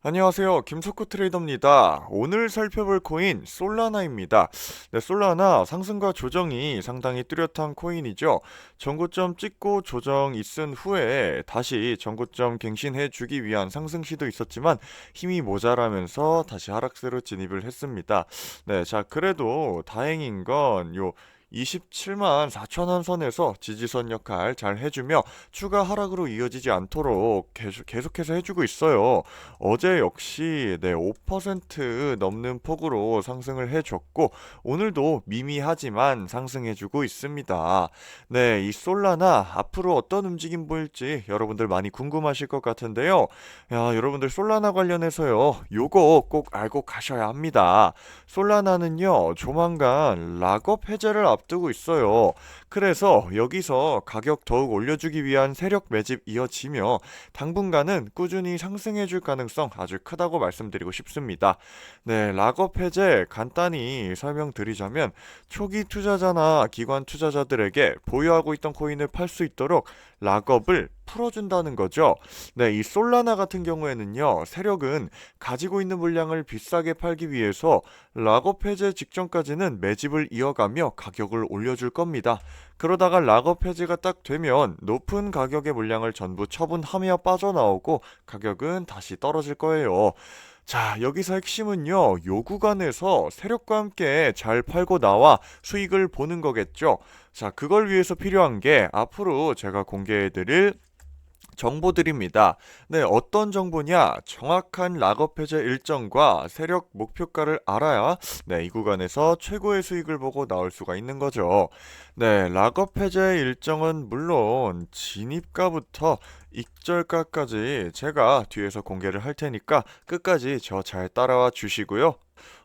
안녕하세요. 김석구 트레이더입니다. 오늘 살펴볼 코인 솔라나입니다. 네, 솔라나 상승과 조정이 상당히 뚜렷한 코인이죠. 전고점 찍고 조정 있은 후에 다시 전고점 갱신해 주기 위한 상승 시도 있었지만 힘이 모자라면서 다시 하락세로 진입을 했습니다. 네, 자, 그래도 다행인 건요 27만 4천 원 선에서 지지선 역할 잘 해주며 추가 하락으로 이어지지 않도록 계속, 계속 해서 해주고 있어요. 어제 역시 네, 5% 넘는 폭으로 상승을 해줬고 오늘도 미미하지만 상승해주고 있습니다. 네, 이 솔라나 앞으로 어떤 움직임 보일지 여러분들 많이 궁금하실 것 같은데요. 야, 여러분들 솔라나 관련해서요. 요거 꼭 알고 가셔야 합니다. 솔라나는요, 조만간 락업 해제를 앞 두고 있어요. 그래서 여기서 가격 더욱 올려주기 위한 세력 매집 이어지며 당분간은 꾸준히 상승해줄 가능성 아주 크다고 말씀드리고 싶습니다. 네, 락업 해제 간단히 설명드리자면 초기 투자자나 기관 투자자들에게 보유하고 있던 코인을 팔 수 있도록 락업을 풀어준다는 거죠. 네, 이 솔라나 같은 경우에는요, 세력은 가지고 있는 물량을 비싸게 팔기 위해서 락업 해제 직전까지는 매집을 이어가며 가격을 올려줄 겁니다. 그러다가 락업 해제가 딱 되면 높은 가격의 물량을 전부 처분하며 빠져나오고 가격은 다시 떨어질 거예요. 자, 여기서 핵심은요, 요 구간에서 세력과 함께 잘 팔고 나와 수익을 보는 거겠죠. 자, 그걸 위해서 필요한 게 앞으로 제가 공개해드릴 정보 드립니다. 네, 어떤 정보냐? 정확한 락업 해제 일정과 세력 목표가를 알아야 네, 이 구간에서 최고의 수익을 보고 나올 수가 있는 거죠. 네, 락업 해제 일정은 물론 진입가부터 익절가까지 제가 뒤에서 공개를 할 테니까 끝까지 저 잘 따라와 주시고요.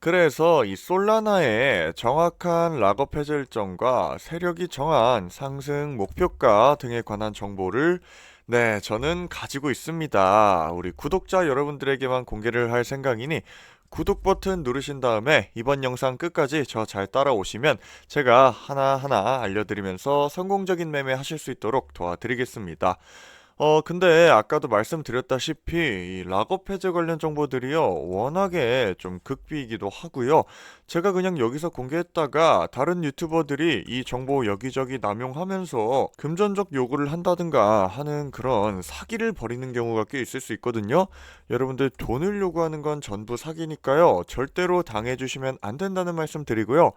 그래서 이 솔라나의 정확한 락업 해제 일정과 세력이 정한 상승 목표가 등에 관한 정보를 네, 저는 가지고 있습니다. 우리 구독자 여러분들에게만 공개를 할 생각이니 구독 버튼 누르신 다음에 이번 영상 끝까지 저 잘 따라오시면 제가 하나하나 알려드리면서 성공적인 매매 하실 수 있도록 도와드리겠습니다. 어, 근데 아까도 말씀드렸다시피 이 락업 해제 관련 정보들이요, 워낙에 좀 극비이기도 하고요. 제가 그냥 여기서 공개했다가 다른 유튜버들이 이 정보 여기저기 남용하면서 금전적 요구를 한다든가 하는 그런 사기를 벌이는 경우가 꽤 있을 수 있거든요. 여러분들 돈을 요구하는 건 전부 사기니까요. 절대로 당해주시면 안 된다는 말씀 드리고요.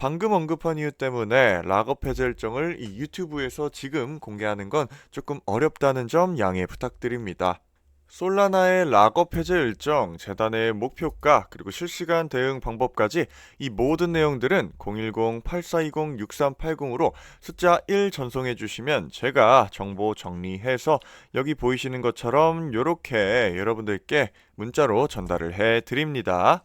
방금 언급한 이유 때문에 락업 해제 일정을 이 유튜브에서 지금 공개하는 건 조금 어렵다는 점 양해 부탁드립니다. 솔라나의 락업 해제 일정, 재단의 목표가, 그리고 실시간 대응 방법까지 이 모든 내용들은 010-8420-6380으로 숫자 1 전송해 주시면 제가 정보 정리해서 여기 보이시는 것처럼 이렇게 여러분들께 문자로 전달을 해 드립니다.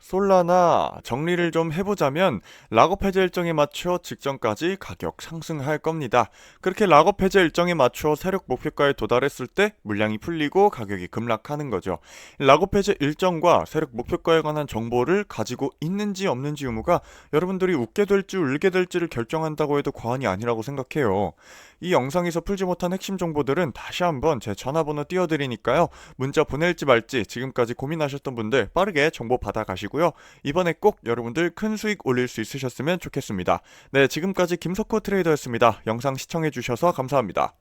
솔라나 정리를 좀 해보자면 락업 해제 일정에 맞춰 직전까지 가격 상승할 겁니다. 그렇게 락업 해제 일정에 맞춰 세력 목표가에 도달했을 때 물량이 풀리고 가격이 급락하는 거죠. 락업 해제 일정과 세력 목표가에 관한 정보를 가지고 있는지 없는지 의무가 여러분들이 웃게 될지 울게 될지를 결정한다고 해도 과언이 아니라고 생각해요. 이 영상에서 풀지 못한 핵심 정보들은 다시 한번 제 전화번호 띄워드리니까요. 문자 보낼지 말지 지금까지 고민하셨던 분들 빠르게 정보 받아가시고요. 이번에 꼭 여러분들 큰 수익 올릴 수 있으셨으면 좋겠습니다. 네, 지금까지 김석호 트레이더였습니다. 영상 시청해주셔서 감사합니다.